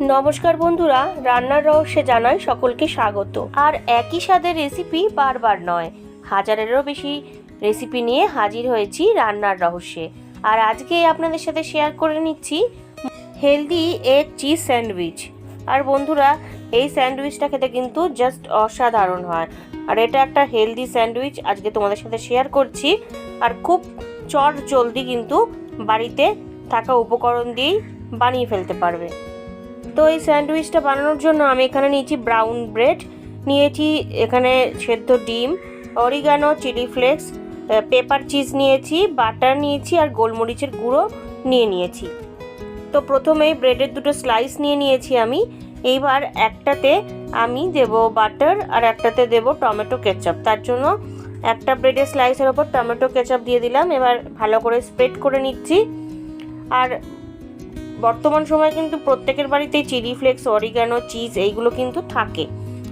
নমস্কার বন্ধুরা, রান্নার রহস্যে জানাই সকলকে স্বাগত। আর একই স্বাদের রেসিপি বারবার নয়, হাজারেরও বেশি রেসিপি নিয়ে হাজির হয়েছি রান্নার রহস্যে। আর আজকে আপনাদের সাথে শেয়ার করে নিচ্ছি হেলদি এগ চিজ স্যান্ডউইচ। আর বন্ধুরা, এই স্যান্ডউইচটা খেতে কিন্তু জাস্ট অসাধারণ হয়। আর এটা একটা হেলদি স্যান্ডউইচ, আজকে তোমাদের সাথে শেয়ার করছি। আর খুব চট জলদি কিন্তু বাড়িতে থাকা উপকরণ দিয়েই বানিয়ে ফেলতে পারবে। তো এই স্যান্ডউইচটা বানানোর জন্য আমি এখানে নিয়েছি ব্রাউন ব্রেড, নিয়েছি এখানে সেদ্ধ ডিম, oregano, chilli flakes pepper cheese নিয়েছি, বাটার নিয়েছি আর গোলমরিচের গুঁড়ো নিয়ে নিয়েছি। তো প্রথমেই ব্রেডের দুটো স্লাইস নিয়ে নিয়েছি আমি। এইবার একটাতে আমি দেব বাটার আর একটাতে দেব টমেটো কেচাপ। তার জন্য একটা ব্রেডের স্লাইসের ওপর টমেটো কেচাপ দিয়ে দিলাম। এবার ভালো করে স্প্রেড করে নিচ্ছি। আর বর্তমান সময়ে কিন্তু প্রত্যেকের বাড়িতেই চিলি ফ্লেক্স, অরিগানো, চিজ এইগুলো কিন্তু থাকে।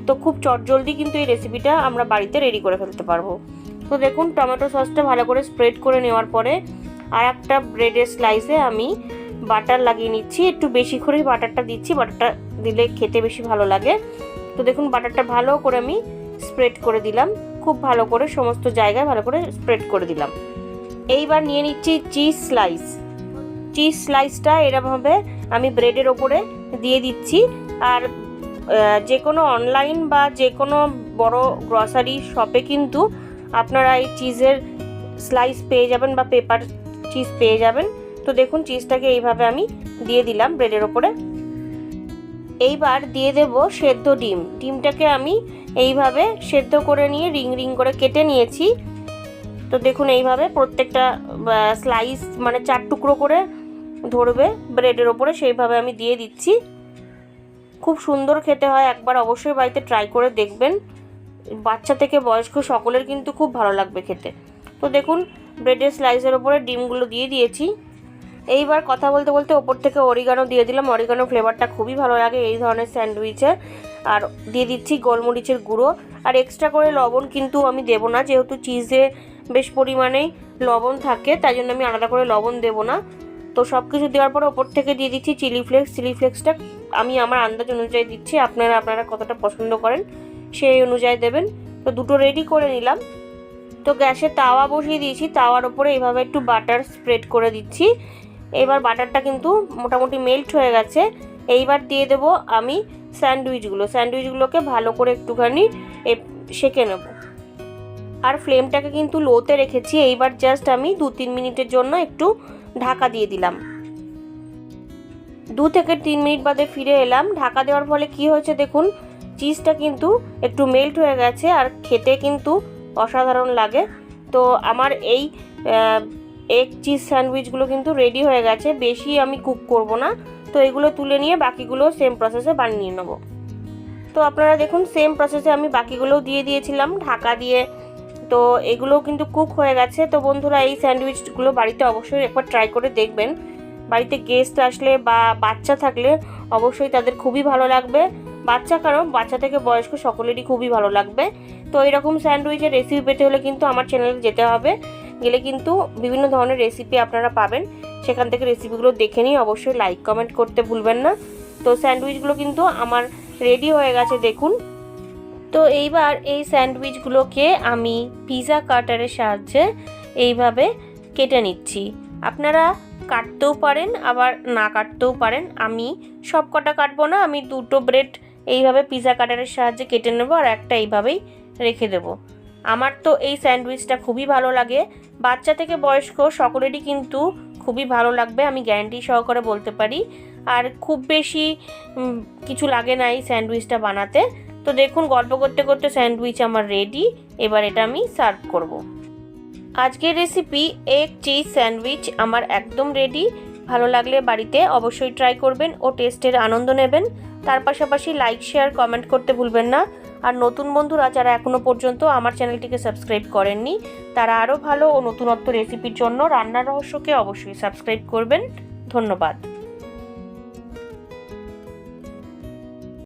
তো খুব চটজলদি কিন্তু এই রেসিপিটা আমরা বাড়িতে রেডি করে ফেলতে পারব। তো দেখুন, টমেটো সসটা ভালো করে স্প্রেড করে নেওয়ার পরে আর একটা ব্রেডের স্লাইসে আমি বাটার লাগিয়ে নিচ্ছি। একটু বেশি করেই বাটারটা দিচ্ছি। বাটারটা দিলে খেতে বেশি ভালো লাগে। তো দেখুন বাটারটা ভালো করে আমি স্প্রেড করে দিলাম। খুব ভালো করে সমস্ত জায়গায় ভালো করে স্প্রেড করে দিলাম। এইবার নিয়ে নিচ্ছি চিজ স্লাইস চিজ স্লাইসটা এরমভাবে আমি ব্রেডের ওপরে দিয়ে দিচ্ছি। আর যে কোনো অনলাইন বা যে কোনো বড় গ্রসারি শপে কিন্তু আপনারা এই চিজের স্লাইস পেয়ে যাবেন বা পেপার চিজ পেয়ে যাবেন। তো দেখুন চিজটাকে এইভাবে আমি দিয়ে দিলাম ব্রেডের ওপরে। এইবার দিয়ে দেব সেদ্ধ ডিম। ডিমটাকে আমি এইভাবে সেদ্ধ করে নিয়ে রিং রিং করে কেটে নিয়েছি। তো দেখুন এইভাবে প্রত্যেকটা স্লাইস মানে চার টুকরো করে ধরবে ব্রেডের ওপরে, সেইভাবে আমি দিয়ে দিচ্ছি। খুব সুন্দর খেতে হয়, একবার অবশ্যই বাড়িতে ট্রাই করে দেখবেন। বাচ্চা থেকে বয়স্ক সকলের কিন্তু খুব ভালো লাগবে খেতে। তো দেখুন ব্রেডের স্লাইসের ওপরে ডিমগুলো দিয়ে দিয়েছি। এইবার কথা বলতে বলতে ওপর থেকে অরিগানো দিয়ে দিলাম। অরিগানো ফ্লেভারটা খুবই ভালো লাগে এই ধরনের স্যান্ডউইচে। আর দিয়ে দিচ্ছি গোলমরিচের গুঁড়ো। আর এক্সট্রা করে লবণ কিন্তু আমি দেবো না, যেহেতু চিজে বেশ পরিমাণেই লবণ থাকে, তাই জন্য আমি আলাদা করে লবণ দেবো না। তো সব কিছু দেওয়ার পরে ওপর থেকে দিয়ে দিচ্ছি চিলি ফ্লেক্স চিলি ফ্লেক্সটা আমি আমার আন্দাজ অনুযায়ী দিচ্ছি, আপনারা আপনারা কতটা পছন্দ করেন সেই অনুযায়ী দেবেন। তো দুটো রেডি করে নিলাম। তো গ্যাসে তাওয়া বসিয়ে দিয়েছি, তাওয়ার ওপরে এইভাবে একটু বাটার স্প্রেড করে দিচ্ছি। এবার বাটারটা কিন্তু মোটামুটি মেল্ট হয়ে গেছে। এইবার দিয়ে দেবো আমি স্যান্ডউইচগুলো। স্যান্ডউইচগুলোকে ভালো করে একটুখানি সেঁকে নেব। আর ফ্লেমটাকে কিন্তু লোতে রেখেছি। এইবার জাস্ট আমি দু তিন মিনিটের জন্য একটু ঢাকা দিয়ে দিলাম। দু থেকে তিন মিনিট বাদে ফিরে এলাম। ঢাকা দেওয়ার ফলে কি হয়েছে দেখুন, চিজটা কিন্তু একটু মেল্ট হয়ে গেছে আর খেতে কিন্তু অসাধারণ লাগে। তো আমার এই এগ চিজ স্যান্ডউইচগুলো কিন্তু রেডি হয়ে গেছে। বেশি আমি কুক করব না। তো এগুলো তুলে নিয়ে বাকিগুলো সেম প্রসেসে বানিয়ে নেব। তো আপনারা দেখুন সেম প্রসেসে আমি বাকিগুলোও দিয়ে দিয়েছিলাম। ঢাকা দিয়ে তো এগুলোও কিন্তু কুক হয়ে গেছে। তো বন্ধুরা এই স্যান্ডউইচগুলো বাড়িতে অবশ্যই একবার ট্রাই করে দেখবেন। বাড়িতে গেস্ট আসলে বা বাচ্চা থাকলে অবশ্যই তাদের খুবই ভালো লাগবে। বাচ্চা কারণ বাচ্চা থেকে বয়স্ক সকলেরই খুবই ভালো লাগবে। তো এরকম স্যান্ডউইচের রেসিপি পেতে হলে কিন্তু আমার চ্যানেলে যেতে হবে। গেলে কিন্তু বিভিন্ন ধরনের রেসিপি আপনারা পাবেন। সেখান থেকে রেসিপিগুলো দেখে নিয়ে অবশ্যই লাইক কমেন্ট করতে ভুলবেন না। তো স্যান্ডউইচগুলো কিন্তু আমার রেডি হয়ে গেছে, দেখুন। তো এইবার এই স্যান্ডউইচগুলোকে আমি পিৎজা কাটারের সাহায্যে এইভাবে কেটে নিচ্ছি। আপনারা কাটতেও পারেন, আবার না কাটতেও পারেন। আমি সব কটা কাটবো না, আমি দুটো ব্রেড এইভাবে পিজা কাটারের সাহায্যে কেটে নেব আর একটা এইভাবেই রেখে দেবো। আমার তো এই স্যান্ডউইচটা খুবই ভালো লাগে। বাচ্চা থেকে বয়স্ক সকলেরই কিন্তু খুবই ভালো লাগবে, আমি গ্যারান্টি সহকারে বলতে পারি। আর খুব বেশি কিছু লাগে না এই স্যান্ডউইচটা বানাতে। তো দেখুন, গল্প করতে করতে স্যান্ডউইচ আমার রেডি এবার এটা আমি সার্ভ করব। আজকের রেসিপি এগ চিজ স্যান্ডউইচ আমার একদম রেডি ভালো লাগলে বাড়িতে অবশ্যই ট্রাই করবেন ও টেস্টের আনন্দ নেবেন। তার পাশাপাশি লাইক শেয়ার কমেন্ট করতে ভুলবেন না। আর নতুন বন্ধুরা যারা এখনও পর্যন্ত আমার চ্যানেলটিকে সাবস্ক্রাইব করেননি, তারা আরও ভালো ও নতুনত্ব রেসিপির জন্য রান্নার রহস্যকে অবশ্যই সাবস্ক্রাইব করবেন। ধন্যবাদ।